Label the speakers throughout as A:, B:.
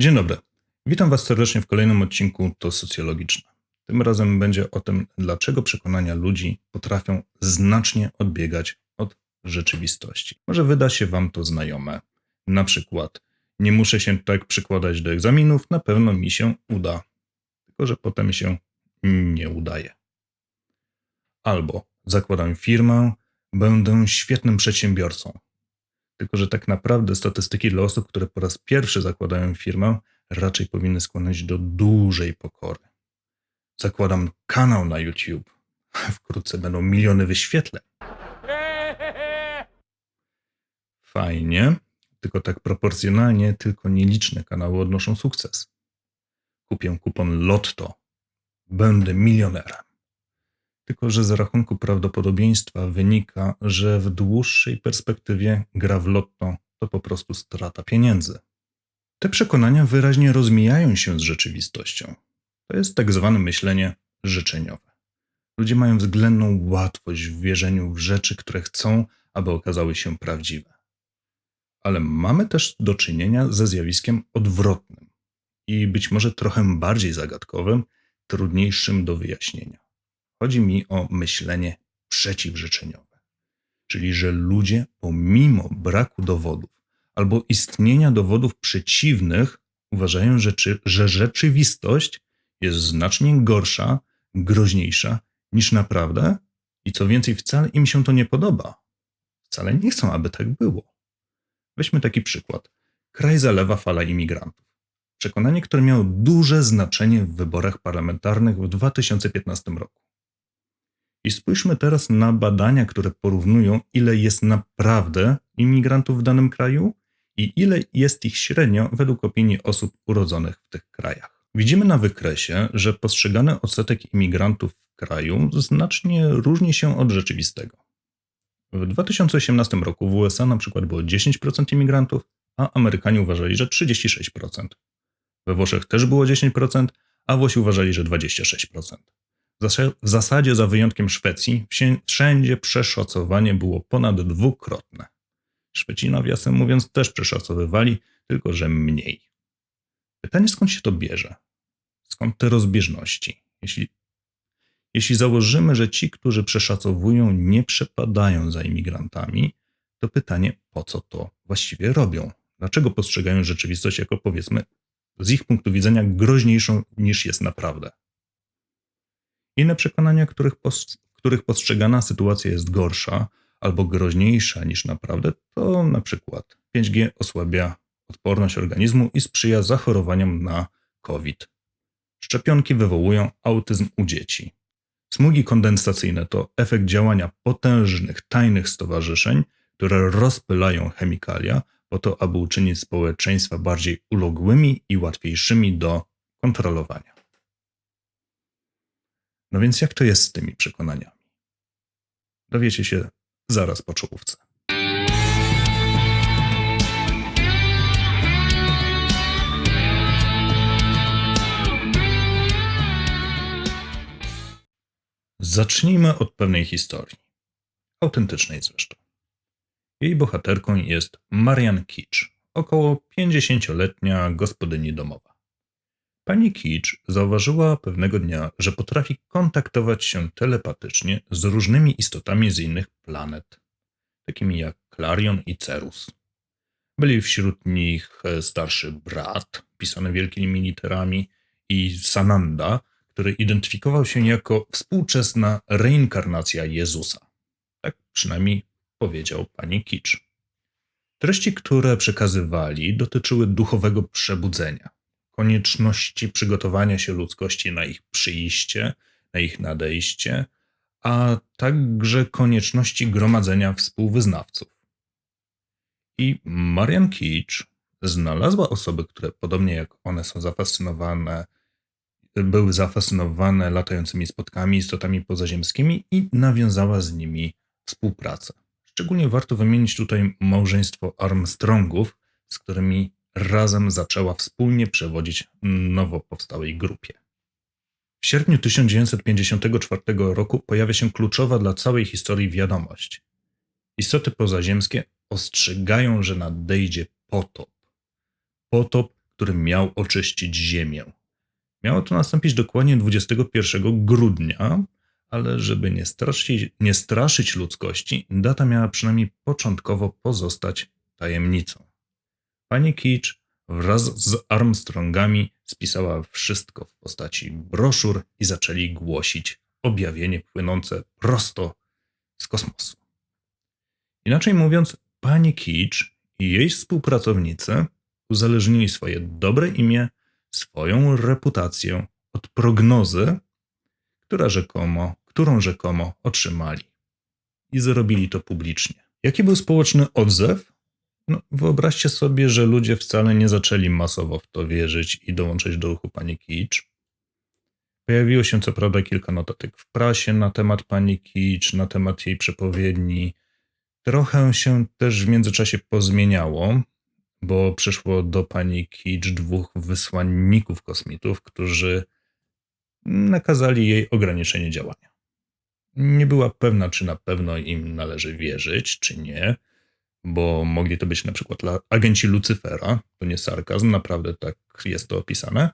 A: Dzień dobry. Witam Was serdecznie w kolejnym odcinku To Socjologiczne. Tym razem będzie o tym, dlaczego przekonania ludzi potrafią znacznie odbiegać od rzeczywistości. Może wyda się Wam to znajome. Na przykład, nie muszę się tak przykładać do egzaminów, na pewno mi się uda. Tylko, że potem się nie udaje. Albo zakładam firmę, będę świetnym przedsiębiorcą. Tylko, że tak naprawdę statystyki dla osób, które po raz pierwszy zakładają firmę, raczej powinny skłaniać do dużej pokory. Zakładam kanał na YouTube. Wkrótce będą miliony wyświetleń. Fajnie, tylko tak proporcjonalnie tylko nieliczne kanały odnoszą sukces. Kupię kupon Lotto. Będę milionerem. Tylko, że z rachunku prawdopodobieństwa wynika, że w dłuższej perspektywie gra w lotto to po prostu strata pieniędzy. Te przekonania wyraźnie rozmijają się z rzeczywistością. To jest tak zwane myślenie życzeniowe. Ludzie mają względną łatwość w wierzeniu w rzeczy, które chcą, aby okazały się prawdziwe. Ale mamy też do czynienia ze zjawiskiem odwrotnym i być może trochę bardziej zagadkowym, trudniejszym do wyjaśnienia. Chodzi mi o myślenie przeciwżyczeniowe, czyli że ludzie pomimo braku dowodów albo istnienia dowodów przeciwnych uważają, że, że rzeczywistość jest znacznie gorsza, groźniejsza niż naprawdę i co więcej, wcale im się to nie podoba. Wcale nie chcą, aby tak było. Weźmy taki przykład. Kraj zalewa fala imigrantów. Przekonanie, które miało duże znaczenie w wyborach parlamentarnych w 2015 roku. I spójrzmy teraz na badania, które porównują, ile jest naprawdę imigrantów w danym kraju i ile jest ich średnio według opinii osób urodzonych w tych krajach. Widzimy na wykresie, że postrzegany odsetek imigrantów w kraju znacznie różni się od rzeczywistego. W 2018 roku w USA na przykład było 10% imigrantów, a Amerykanie uważali, że 36%. We Włoszech też było 10%, a Włosi uważali, że 26%. W zasadzie, za wyjątkiem Szwecji, wszędzie przeszacowanie było ponad dwukrotne. Szweci, nawiasem mówiąc, też przeszacowywali, tylko że mniej. Pytanie, skąd się to bierze? Skąd te rozbieżności? Jeśli, jeśli założymy, że ci, którzy przeszacowują, nie przepadają za imigrantami, to pytanie, po co to właściwie robią? Dlaczego postrzegają rzeczywistość jako, powiedzmy, z ich punktu widzenia groźniejszą niż jest naprawdę? Inne przekonania, których, post, których postrzegana sytuacja jest gorsza albo groźniejsza niż naprawdę, to na przykład 5G osłabia odporność organizmu i sprzyja zachorowaniom na COVID. Szczepionki wywołują autyzm u dzieci. Smugi kondensacyjne to efekt działania potężnych, tajnych stowarzyszeń, które rozpylają chemikalia po to, aby uczynić społeczeństwa bardziej uległymi i łatwiejszymi do kontrolowania. No więc jak to jest z tymi przekonaniami? Dowiecie się zaraz po czołówce. Zacznijmy od pewnej historii. Autentycznej zresztą. Jej bohaterką jest Marian Kicz, około 50-letnia gospodyni domowa. Pani Kicz zauważyła pewnego dnia, że potrafi kontaktować się telepatycznie z różnymi istotami z innych planet, takimi jak Klarion i Cerus. Byli wśród nich starszy brat, pisany wielkimi literami, i Sananda, który identyfikował się jako współczesna reinkarnacja Jezusa. Tak przynajmniej powiedział pani Kicz. Treści, które przekazywali, dotyczyły duchowego przebudzenia konieczności przygotowania się ludzkości na ich przyjście, na ich nadejście, a także konieczności gromadzenia współwyznawców. I Marian Kicz znalazła osoby, które podobnie jak one są zafascynowane, były zafascynowane latającymi spotkami, istotami pozaziemskimi i nawiązała z nimi współpracę. Szczególnie warto wymienić tutaj małżeństwo Armstrongów, z którymi razem zaczęła wspólnie przewodzić nowo powstałej grupie. W sierpniu 1954 roku pojawia się kluczowa dla całej historii wiadomość. Istoty pozaziemskie ostrzegają, że nadejdzie potop. Potop, który miał oczyścić ziemię. Miało to nastąpić dokładnie 21 grudnia, ale żeby nie straszyć, nie straszyć ludzkości, data miała przynajmniej początkowo pozostać tajemnicą. Pani Kicz wraz z Armstrongami spisała wszystko w postaci broszur i zaczęli głosić objawienie płynące prosto z kosmosu. Inaczej mówiąc, pani Kicz i jej współpracownicy uzależnili swoje dobre imię, swoją reputację od prognozy, która rzekomo, którą rzekomo otrzymali. I zrobili to publicznie. Jaki był społeczny odzew? No, wyobraźcie sobie, że ludzie wcale nie zaczęli masowo w to wierzyć i dołączyć do ruchu pani Kicz. Pojawiło się co prawda kilka notatek w prasie na temat pani Kicz, na temat jej przepowiedni. Trochę się też w międzyczasie pozmieniało, bo przyszło do pani Kicz dwóch wysłanników kosmitów, którzy nakazali jej ograniczenie działania. Nie była pewna, czy na pewno im należy wierzyć, czy nie, bo mogli to być na przykład agenci Lucyfera, to nie sarkazm, naprawdę tak jest to opisane.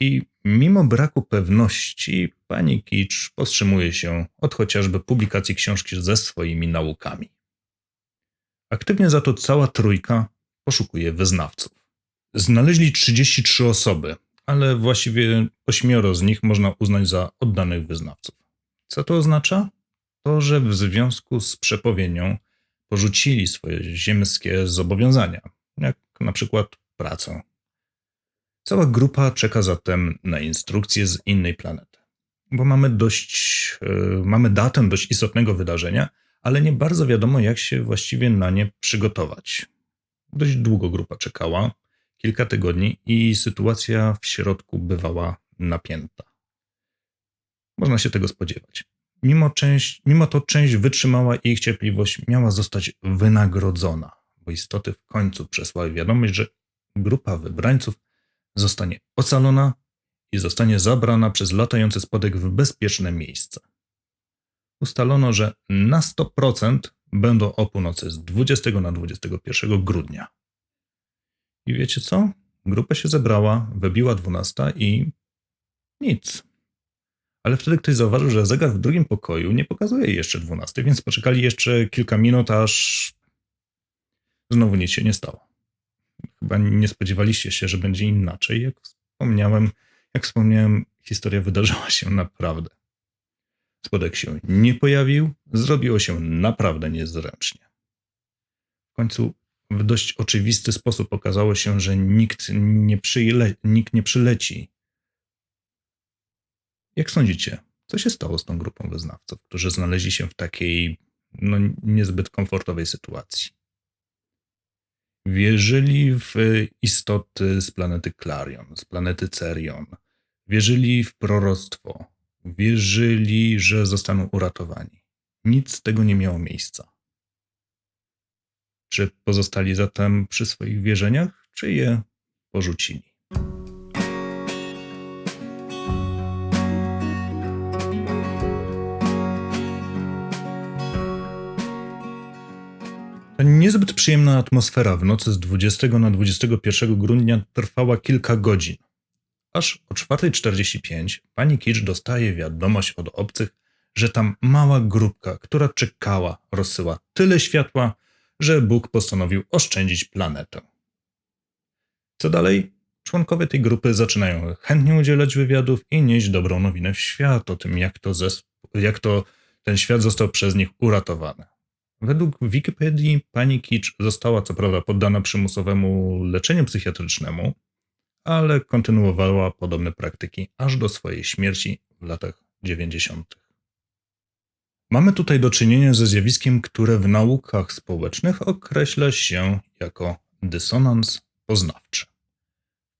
A: I mimo braku pewności, pani Kicz powstrzymuje się od chociażby publikacji książki ze swoimi naukami. Aktywnie za to cała trójka poszukuje wyznawców. Znaleźli 33 osoby, ale właściwie ośmioro z nich można uznać za oddanych wyznawców. Co to oznacza? To, że w związku z przepowiednią porzucili swoje ziemskie zobowiązania, jak na przykład pracę. Cała grupa czeka zatem na instrukcje z innej planety, bo mamy dość, yy, mamy datę dość istotnego wydarzenia, ale nie bardzo wiadomo, jak się właściwie na nie przygotować. Dość długo grupa czekała, kilka tygodni, i sytuacja w środku bywała napięta. Można się tego spodziewać. Mimo, część, mimo to część wytrzymała i ich cierpliwość miała zostać wynagrodzona, bo istoty w końcu przesłały wiadomość, że grupa wybrańców zostanie ocalona i zostanie zabrana przez latający spodek w bezpieczne miejsce. Ustalono, że na 100% będą o północy z 20 na 21 grudnia. I wiecie co? Grupa się zebrała, wybiła 12 i nic. Ale wtedy ktoś zauważył, że zegar w drugim pokoju nie pokazuje jeszcze 12, więc poczekali jeszcze kilka minut, aż znowu nic się nie stało. Chyba nie spodziewaliście się, że będzie inaczej. Jak wspomniałem, jak wspomniałem, historia wydarzyła się naprawdę. Spodek się nie pojawił, zrobiło się naprawdę niezręcznie. W końcu w dość oczywisty sposób okazało się, że nikt nie, przyjle, nikt nie przyleci. Jak sądzicie, co się stało z tą grupą wyznawców, którzy znaleźli się w takiej no, niezbyt komfortowej sytuacji? Wierzyli w istoty z planety Clarion, z planety Cerion. Wierzyli w proroctwo. Wierzyli, że zostaną uratowani. Nic z tego nie miało miejsca. Czy pozostali zatem przy swoich wierzeniach, czy je porzucili? Niezbyt przyjemna atmosfera w nocy z 20 na 21 grudnia trwała kilka godzin. Aż o 4.45 pani Kicz dostaje wiadomość od obcych, że tam mała grupka, która czekała, rozsyła tyle światła, że Bóg postanowił oszczędzić planetę. Co dalej? Członkowie tej grupy zaczynają chętnie udzielać wywiadów i nieść dobrą nowinę w świat o tym, jak to, jak to ten świat został przez nich uratowany. Według Wikipedii pani Kicz została co prawda poddana przymusowemu leczeniu psychiatrycznemu, ale kontynuowała podobne praktyki aż do swojej śmierci w latach 90. Mamy tutaj do czynienia ze zjawiskiem, które w naukach społecznych określa się jako dysonans poznawczy.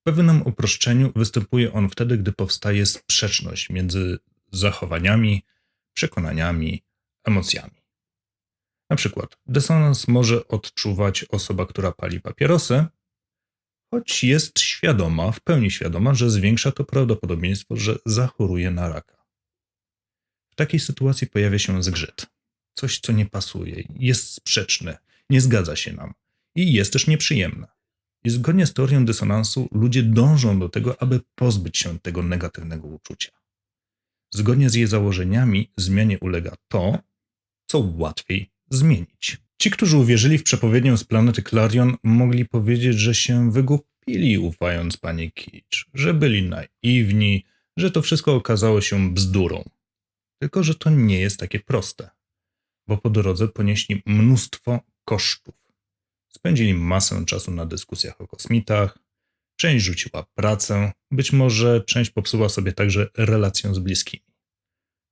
A: W pewnym uproszczeniu występuje on wtedy, gdy powstaje sprzeczność między zachowaniami, przekonaniami, emocjami. Na przykład dysonans może odczuwać osoba, która pali papierosy, choć jest świadoma, w pełni świadoma, że zwiększa to prawdopodobieństwo, że zachoruje na raka. W takiej sytuacji pojawia się zgrzyt. Coś, co nie pasuje, jest sprzeczne, nie zgadza się nam i jest też nieprzyjemne. I zgodnie z teorią dysonansu ludzie dążą do tego, aby pozbyć się tego negatywnego uczucia. Zgodnie z jej założeniami zmianie ulega to, co łatwiej zmienić. Ci, którzy uwierzyli w przepowiednię z planety Clarion, mogli powiedzieć, że się wygupili ufając pani Kicz, że byli naiwni, że to wszystko okazało się bzdurą. Tylko, że to nie jest takie proste, bo po drodze ponieśli mnóstwo kosztów. Spędzili masę czasu na dyskusjach o kosmitach, część rzuciła pracę, być może część popsuła sobie także relację z bliskimi.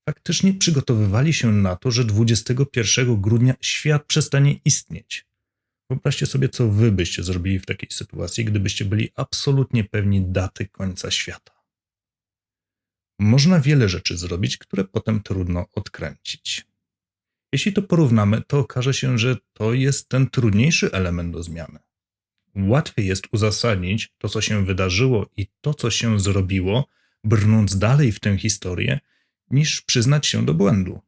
A: Faktycznie przygotowywali się na to, że 21 grudnia świat przestanie istnieć. Wyobraźcie sobie, co wy byście zrobili w takiej sytuacji, gdybyście byli absolutnie pewni daty końca świata. Można wiele rzeczy zrobić, które potem trudno odkręcić. Jeśli to porównamy, to okaże się, że to jest ten trudniejszy element do zmiany. Łatwiej jest uzasadnić to, co się wydarzyło i to, co się zrobiło, brnąc dalej w tę historię, niż przyznać się do błędu.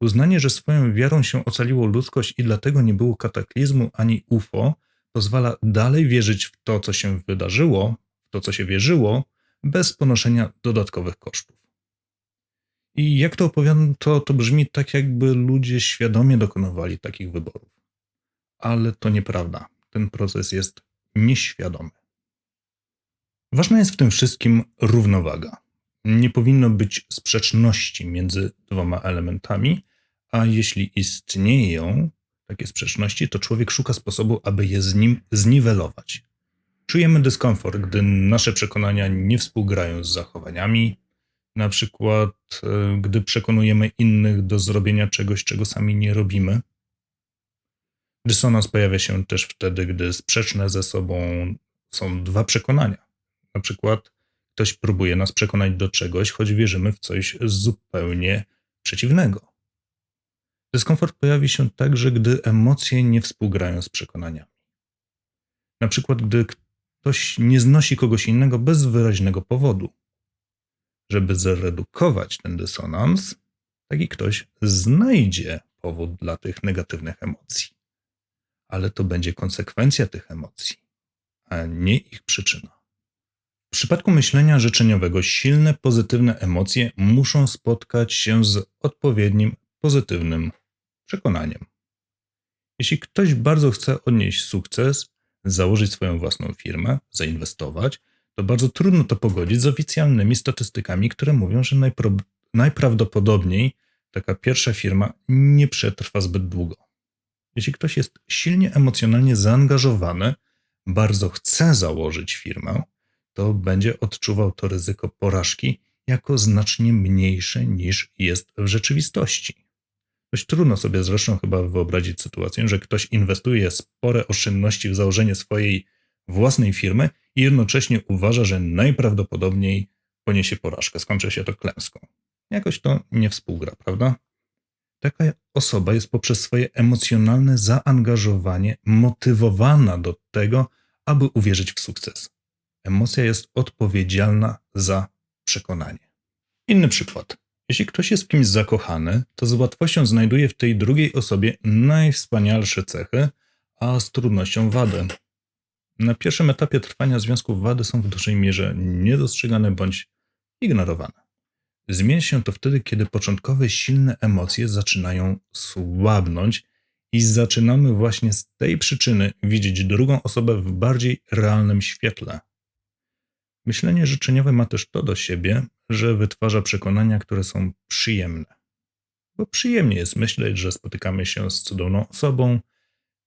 A: Uznanie, że swoją wiarą się ocaliło ludzkość i dlatego nie było kataklizmu ani UFO, pozwala dalej wierzyć w to, co się wydarzyło, w to, co się wierzyło, bez ponoszenia dodatkowych kosztów. I jak to opowiadam, to, to brzmi tak, jakby ludzie świadomie dokonywali takich wyborów. Ale to nieprawda. Ten proces jest nieświadomy. Ważna jest w tym wszystkim równowaga. Nie powinno być sprzeczności między dwoma elementami, a jeśli istnieją takie sprzeczności, to człowiek szuka sposobu, aby je z nim zniwelować. Czujemy dyskomfort, gdy nasze przekonania nie współgrają z zachowaniami, na przykład e, gdy przekonujemy innych do zrobienia czegoś, czego sami nie robimy. Dysonans pojawia się też wtedy, gdy sprzeczne ze sobą są dwa przekonania. Na przykład ktoś próbuje nas przekonać do czegoś, choć wierzymy w coś zupełnie przeciwnego. Dyskomfort pojawi się także, gdy emocje nie współgrają z przekonaniami. Na przykład, gdy ktoś nie znosi kogoś innego bez wyraźnego powodu. Żeby zredukować ten dysonans, taki ktoś znajdzie powód dla tych negatywnych emocji. Ale to będzie konsekwencja tych emocji, a nie ich przyczyna. W przypadku myślenia życzeniowego silne pozytywne emocje muszą spotkać się z odpowiednim pozytywnym przekonaniem. Jeśli ktoś bardzo chce odnieść sukces, założyć swoją własną firmę, zainwestować, to bardzo trudno to pogodzić z oficjalnymi statystykami, które mówią, że najpro, najprawdopodobniej taka pierwsza firma nie przetrwa zbyt długo. Jeśli ktoś jest silnie emocjonalnie zaangażowany, bardzo chce założyć firmę, to będzie odczuwał to ryzyko porażki jako znacznie mniejsze niż jest w rzeczywistości. Dość trudno sobie zresztą chyba wyobrazić sytuację, że ktoś inwestuje spore oszczędności w założenie swojej własnej firmy i jednocześnie uważa, że najprawdopodobniej poniesie porażkę, skończy się to klęską. Jakoś to nie współgra, prawda? Taka osoba jest poprzez swoje emocjonalne zaangażowanie motywowana do tego, aby uwierzyć w sukces. Emocja jest odpowiedzialna za przekonanie. Inny przykład. Jeśli ktoś jest w kimś zakochany, to z łatwością znajduje w tej drugiej osobie najwspanialsze cechy, a z trudnością wady. Na pierwszym etapie trwania związków wady są w dużej mierze niedostrzegane bądź ignorowane. Zmienia się to wtedy, kiedy początkowe silne emocje zaczynają słabnąć i zaczynamy właśnie z tej przyczyny widzieć drugą osobę w bardziej realnym świetle. Myślenie życzeniowe ma też to do siebie, że wytwarza przekonania, które są przyjemne. Bo przyjemnie jest myśleć, że spotykamy się z cudowną osobą,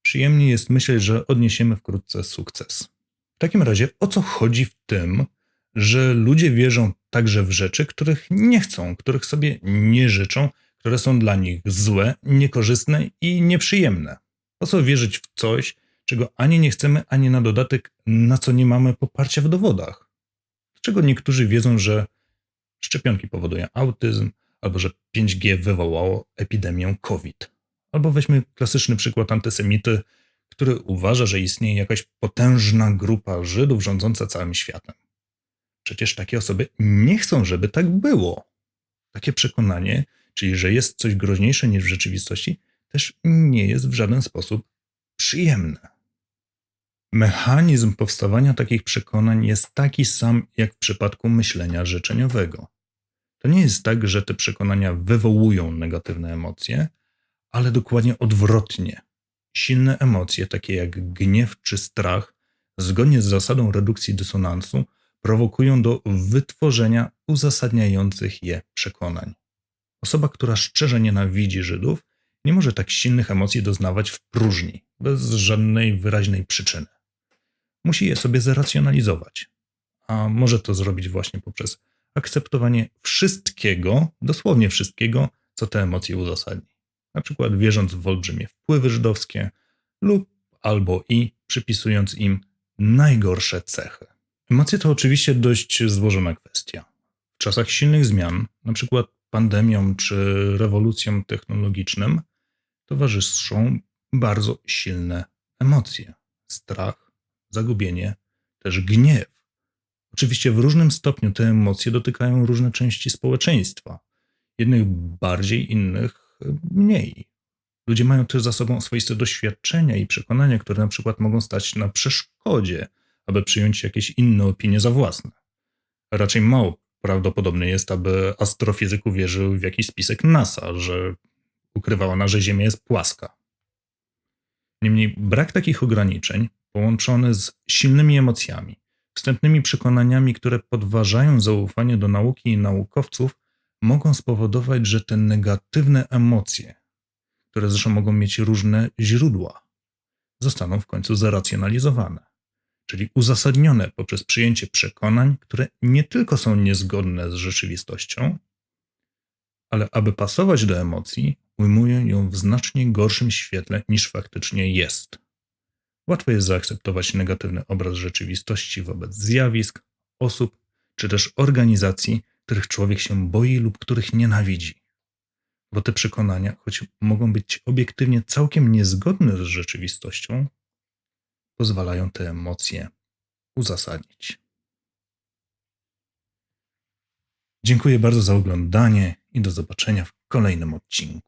A: przyjemnie jest myśleć, że odniesiemy wkrótce sukces. W takim razie o co chodzi w tym, że ludzie wierzą także w rzeczy, których nie chcą, których sobie nie życzą, które są dla nich złe, niekorzystne i nieprzyjemne? Po co wierzyć w coś, czego ani nie chcemy, ani na dodatek, na co nie mamy poparcia w dowodach? Dlaczego niektórzy wiedzą, że szczepionki powodują autyzm, albo że 5G wywołało epidemię COVID? Albo weźmy klasyczny przykład antysemity, który uważa, że istnieje jakaś potężna grupa Żydów rządząca całym światem. Przecież takie osoby nie chcą, żeby tak było. Takie przekonanie, czyli że jest coś groźniejsze niż w rzeczywistości, też nie jest w żaden sposób przyjemne. Mechanizm powstawania takich przekonań jest taki sam jak w przypadku myślenia życzeniowego. To nie jest tak, że te przekonania wywołują negatywne emocje, ale dokładnie odwrotnie. Silne emocje, takie jak gniew czy strach, zgodnie z zasadą redukcji dysonansu, prowokują do wytworzenia uzasadniających je przekonań. Osoba, która szczerze nienawidzi Żydów, nie może tak silnych emocji doznawać w próżni, bez żadnej wyraźnej przyczyny. Musi je sobie zracjonalizować. A może to zrobić właśnie poprzez akceptowanie wszystkiego, dosłownie wszystkiego, co te emocje uzasadni. Na przykład wierząc w olbrzymie wpływy żydowskie lub albo i przypisując im najgorsze cechy. Emocje to oczywiście dość złożona kwestia. W czasach silnych zmian, przykład pandemią czy rewolucją technologiczną, towarzyszą bardzo silne emocje: strach, zagubienie, też gniew. Oczywiście w różnym stopniu te emocje dotykają różne części społeczeństwa. Jednych bardziej, innych mniej. Ludzie mają też za sobą swoiste doświadczenia i przekonania, które na przykład mogą stać na przeszkodzie, aby przyjąć jakieś inne opinie za własne. Raczej mało prawdopodobne jest, aby astrofizyk uwierzył w jakiś spisek NASA, że ukrywała na, że Ziemia jest płaska. Niemniej brak takich ograniczeń, połączony z silnymi emocjami, wstępnymi przekonaniami, które podważają zaufanie do nauki i naukowców, mogą spowodować, że te negatywne emocje, które zresztą mogą mieć różne źródła, zostaną w końcu zracjonalizowane, czyli uzasadnione poprzez przyjęcie przekonań, które nie tylko są niezgodne z rzeczywistością, ale aby pasować do emocji, ujmują ją w znacznie gorszym świetle niż faktycznie jest. Łatwo jest zaakceptować negatywny obraz rzeczywistości wobec zjawisk, osób czy też organizacji, których człowiek się boi lub których nienawidzi. Bo te przekonania, choć mogą być obiektywnie całkiem niezgodne z rzeczywistością, pozwalają te emocje uzasadnić. Dziękuję bardzo za oglądanie i do zobaczenia w kolejnym odcinku.